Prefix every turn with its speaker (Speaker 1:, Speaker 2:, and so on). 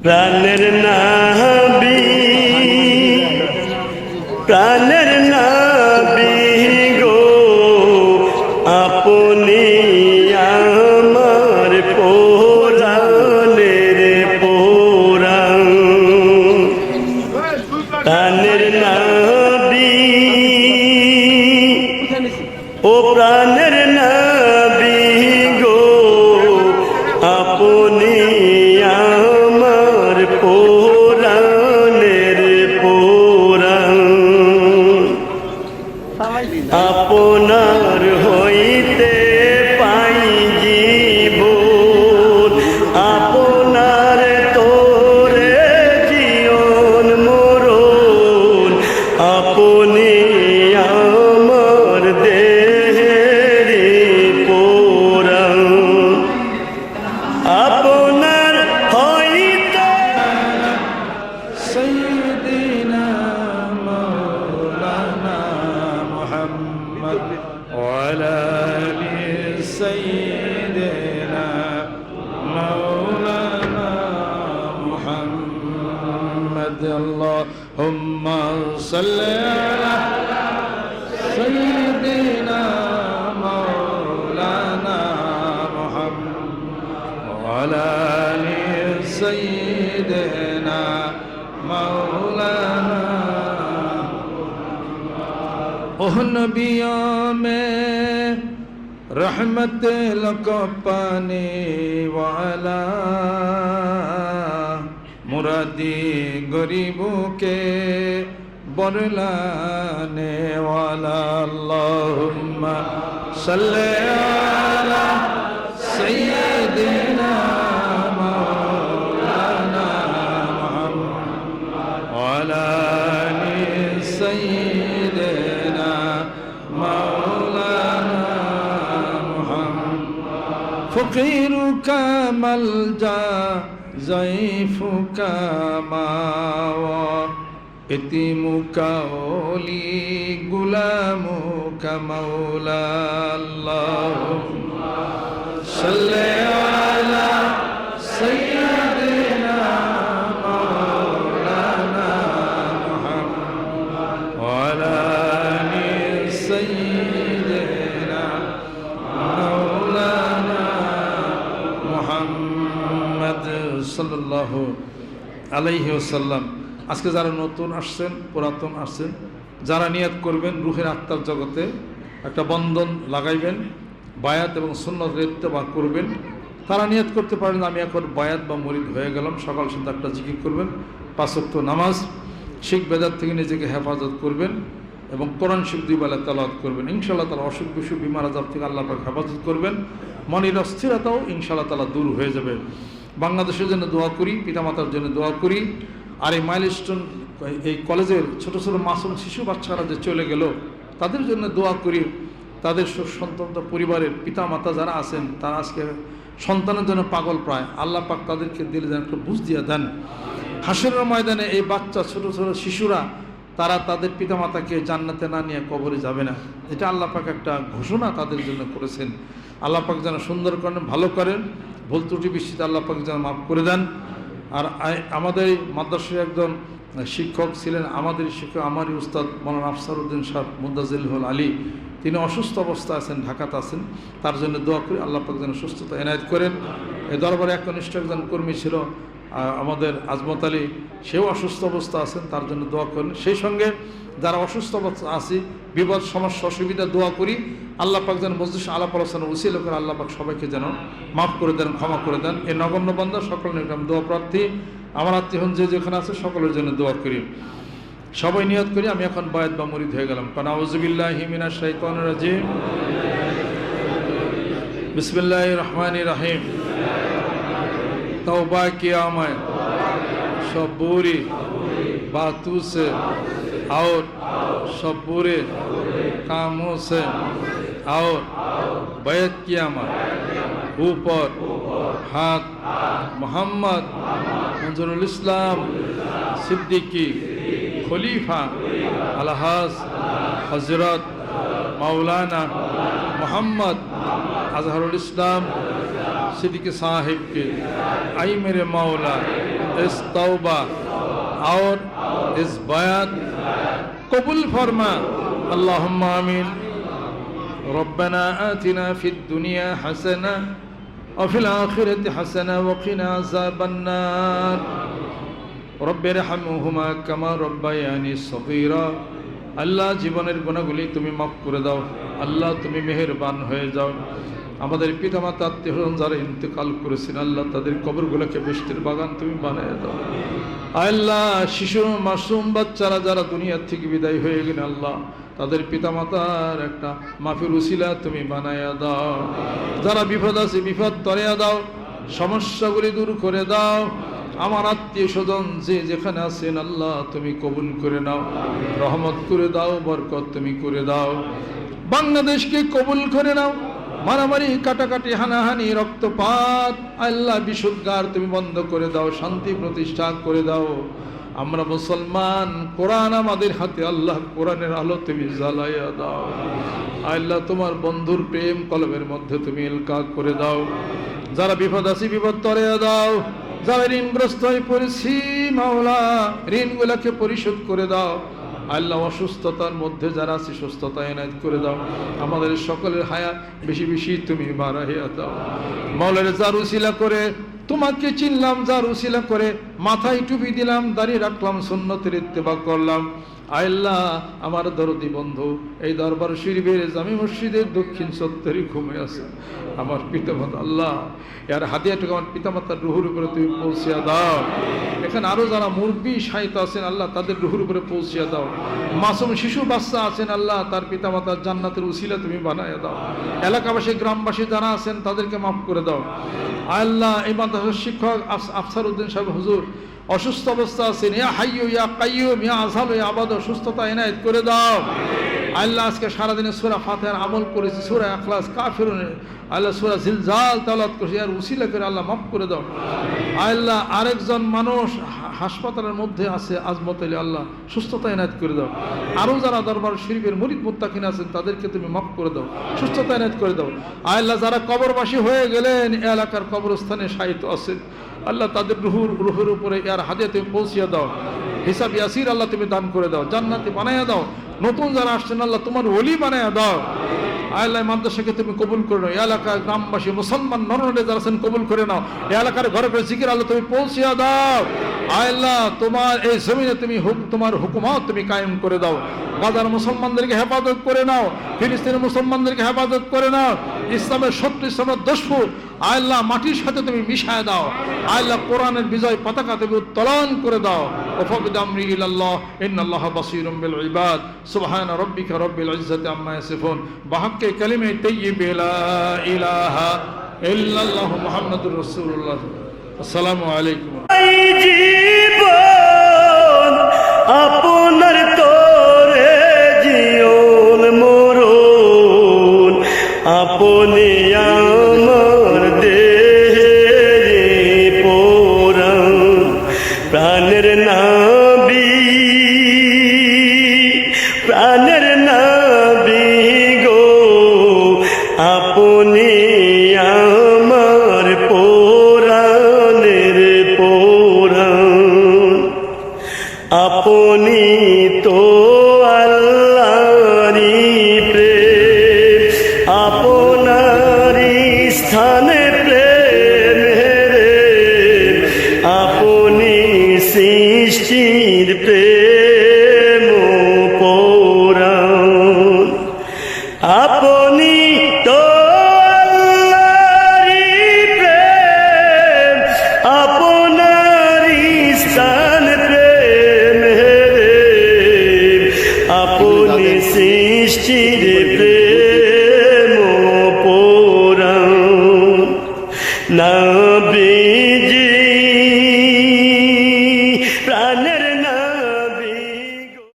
Speaker 1: প্রাণের নাবি প্রাণের নাবি গো আপনি আমার পোরানের পোরাণ প্রাণের নাবি ও প্রাণের নাবি আপনার হইতে
Speaker 2: صل على سيدنا مولانا محمد وعلى آل سيدنا مولانا اوہ نبیوں میں رحمت لکو پانے والا مرادی غریبوں کے برلاني ولا اللهم صل على سيدنا مولانا محمد وعلى سيدنا مولانا محمد. فقيرك ملجا ضعیفک ماوار يتيمك ولي غلامك مولى اللهم صل على سيدنا مولانا محمد وعلى آل سيدنا مولانا محمد صلى الله عليه وسلم আজকে যারা নতুন আসছেন, পুরাতন আসছেন, যারা নিয়াত করবেন রুহের আত্মার জগতে, একটা বন্ধন লাগাইবেন, বায়াত এবং সুন্নত বা করবেন। তারা নিয়াত করতে পারেন আমি এখন বায়াত বা মরিদ হয়ে গেলাম, সকাল সন্ধ্যা একটা জিকির করবেন পাঁচক্ত নামাজ, শিখ বেদার থেকে নিজেকে হেফাজত করবেন এবং কোরআন শিখ দুই বেলা তালাওয়াত করবেন। ইনশাল্লাহ তালা অসুখ বিসুখ, বিমার আজাব থেকে আল্লাহ পাক হেফাজত করবেন। মনের অস্থিরতাও ইনশাল্লাহ তালা দূর হয়ে যাবে। বাংলাদেশের জন্য দোয়া করি, পিতামাতার জন্য দোয়া করি। আর এই মাইলস্টোন এই কলেজের ছোট ছোট মাসুম শিশু বাচ্চারা যে চলে গেল, তাদের জন্য দোয়া করি, তাদের সন্তান, পরিবারের পিতা মাতা যারা আছেন, তারা আজকে সন্তানের জন্য পাগল প্রায়। আল্লাহ পাক তাদেরকে দিলে যেন একটু বুঝ দিয়ে দেন। হাসরের ময়দানে এই বাচ্চা, ছোট ছোট শিশুরা, তারা তাদের পিতামাতাকে জান্নাতে না নিয়ে কবরে যাবে না। এটা আল্লাহ পাক একটা ঘোষণা তাদের জন্য করেছেন। আল্লাহ পাক যেন সুন্দর করেন, ভালো করেন। ভুল ত্রুটি বৃষ্টিতে আল্লাহ পাক যেন মাফ করে দেন। আর আমাদের মাদ্রাসার একজন শিক্ষক ছিলেন, আমাদের শিক্ষক, আমারই উস্তাদ মৌলানা আফসার উদ্দিন সাহ মুদাজিল হল আলী। তিনি অসুস্থ অবস্থা আছেন, ঢাকাতে আছেন। তার জন্য দোয়া করি, আল্লাহ পাক যেন সুস্থতা এনায়ত করেন। এই দরবারে একনিষ্ঠ একজন কর্মী ছিল আমাদের আজমত আলী, সেও অসুস্থ অবস্থা আছেন, তার জন্য দোয়া করেন সেই সঙ্গে যারা অসুস্থ অবস্থা আছি, বিপদ, সমস্যা, অসুবিধা, দোয়া করি। আল্লাহ পাক যেন মসজিদ আলাপ আলোচনা উসিল করে আল্লাহ পাক সবাইকে যেন মাফ করে দেন, ক্ষমা করে দেন। এই নগণ্য বন্ধ সকল নিকট দোয়া প্রার্থী। আমার আত্মীয় যে যেখানে আছে, সকলের জন্য দোয়া করি। সবাই নিয়ত করি, আমি এখন বায়াত বা মরিদ হয়ে গেলাম। কারণ আউজুবিল্লাহ হিমিনা শাইতান রাজিম। বিসমিল্লাহ রহমান রাহিম। तौबा किया मैं सब बुरी बातों से और सब बुरे कामों से और बैत किया मैं ऊपर हाथ मोहम्मद मंजरुल इस्लाम सिद्दीकी खलीफा अलहाज हजरत मौलाना मोहम्मद अजहरुल इस्लाम सिद्दीक साहिब के आई मेरे मौला इस तौबा और इस बयात कबूल फरमा अल्लाहुम्मा आमीन ربنا آتنا في الدنيا حسنة وفي الآخرة حسنة وقنا عذاب النار رب ارحمهما كما ربياني صغيرا আল্লাহ জীবনের গুণাগুলি তুমি মাফ করে দাও আল্লাহ তুমি মেহেরবান হয়ে যাও আমাদের পিতামাতা আত্মীয় যারা ইন্তেকাল করেছেন, আল্লাহ তাদের কবরগুলোকে বৃষ্টির বাগান তুমি বানিয়ে দাও। আল্লাহ শিশু মাসুম বাচ্চারা যারা দুনিয়ার থেকে বিদায় হয়ে গেলেন, আল্লাহ তাদের পিতামাতার একটা মাফির উসিলা তুমি বানাইয়া দাও। যারা বিপদ আছে, বিপদ তরিয়া দাও, সমস্যাগুলি দূর করে দাও। আমার আত্মীয় স্বজন যে যেখানে আছেন, আল্লাহ তুমি কবুল করে নাও। রহমত করে দাও, বরকত তুমি করে দাও। বাংলাদেশকে কবুল করে নাও। মারামারি, কাটাকাটি, হানাহানি, রক্তপাত, আল্লাহ বিশুদ্ধার তুমি বন্ধ করে দাও, শান্তি প্রতিষ্ঠা করে দাও। আমরা মুসলমান, কোরআন আমাদের হাতে, আল্লাহ কোরআনের আলো তুমি জ্বালাইয়া দাও। আল্লাহ তোমার বন্ধুর প্রেম কলমের মধ্যে তুমি এলকা করে দাও। যারা বিপদ আছে, বিপদ তরেয়া দাও। যারা ঋণগ্রস্ত হয়ে পড়েছি, মাওলা, ঋণগুলাকে পরিশোধ করে দাও। আল্লাহ অসুস্থতার মধ্যে যারা আছে, সুস্থতা এনায়ত করে দাও। আমাদের সকলের হায়া বেশি বেশি তুমি বাড়াইয়া দাও। মৌলের উসিলা করে, তোমাকে চিনলাম উশিলা করে, মাথায় টুপি দিলাম, দাঁড়িয়ে রাখলাম, সুন্নতের ইত্তেবা করলাম। আল্লাহ আমার দরদি বন্ধু, এই দরবার শরীফের জামি মসজিদের দক্ষিণ সত্তরই ঘুমে আছে। আমার পিতামাতা আল্লাহ, এর হাতিয়াটুকু আমার পিতামাতার রুহুর উপরে তুমি পৌঁছিয়া দাও। এখানে আরও যারা মুরব্বী সাহিত্য আছেন, আল্লাহ তাদের রুহুর উপরে পৌঁছিয়া দাও। মাসুম শিশু বাচ্চা আছেন, আল্লাহ তার পিতামাতার জান্নাতের উসিলা তুমি বানাইয়া দাও। এলাকাবাসী, গ্রামবাসী যারা আছেন, তাদেরকে মাফ করে দাও। আল্লাহ, এই মাদ্রাসার শিক্ষক আফসার উদ্দিন সাহেব হুজুর অসুস্থ অবস্থা আছেন ইয়া হাইয়ু, ইয়া কাইয়ুম, ইয়া আসাল ইয়া আবাদ, সুস্থতা এনায়েত করে দাও। আল্লাহ আজকে সারাদিনে সুরা ফাতেহার আমল করেছি, সুরা আখলাস কাফিরুন, আল্লাহ সুরা জিলজাল তালাত করেছি আর উসিলা করে আল্লাহ মাফ করে দাও। আল্লাহ আরেকজন মানুষ হাসপাতালের মধ্যে আছে, আজমত আলী, আল্লাহ সুস্থতা এনায়েত করে দাও। আরও যারা দরবার শরীফের মরিদ মুত্তাকিন আছেন, তাদেরকে তুমি মাফ করে দাও, সুস্থতা এনায়েত করে দাও। আল্লাহ যারা কবরবাসী হয়ে গেলেন, এলাকার কবরস্থানে সাহিত্য আছেন, আল্লাহ তাদের রুহুর রুহুর উপরে ইয়ার হাতে তুমি পৌঁছিয়ে দাও। হিসাব ইয়াসির আল্লাহ তুমি দান করে দাও, জান্নাতি বানাইয়া দাও। নতুন যারা আসছেন আল্লাহ তোমার ওলি বানাইয়া দাও। আল্লাহ মাদ্রাসাকে তুমি কবুল করে নাও। এলাকার গ্রামবাসী মুসলমান নরনারী যারা আছেন কবুল করে নাও। এলাকার ঘরে ঘরে জিকির আল্লাহ তুমি পৌঁছিয়া দাও। আল্লাহ তোমার এই জমিনে তুমি হুক- তোমার হুকুমাও তুমি কায়েম করে দাও। গাজার মুসলমানদেরকে হেফাজত করে নাও। ফিলিস্তিনের মুসলমানদেরকে হেফাজত করে নাও। ইসলামের শত্রু ইসলামের দস্যু আল্লাহ মাটির সাথে তুমি মিশায় দাও। আল্লাহ কোরআনের বিজয় পতাকা তুমি উত্তোলন করে দাও। ওফাবিদ আমরি ইলাল্লাহ, ইন্নাল্লাহ বাসীরুম বিল ইবাদ, সুবহান রাব্বিকা রব্বিল ইজ্জাতি আম্মা ইয়াসিফুন। বাহাক্কে কালিমে তাইয়্যিব লা ইলাহা ইল্লাল্লাহু মুহাম্মাদুর রাসূলুল্লাহ। আসসালামু আলাইকুম।
Speaker 1: এই জীবন আপনার তোরে জীবন মরণ আপনি Sim.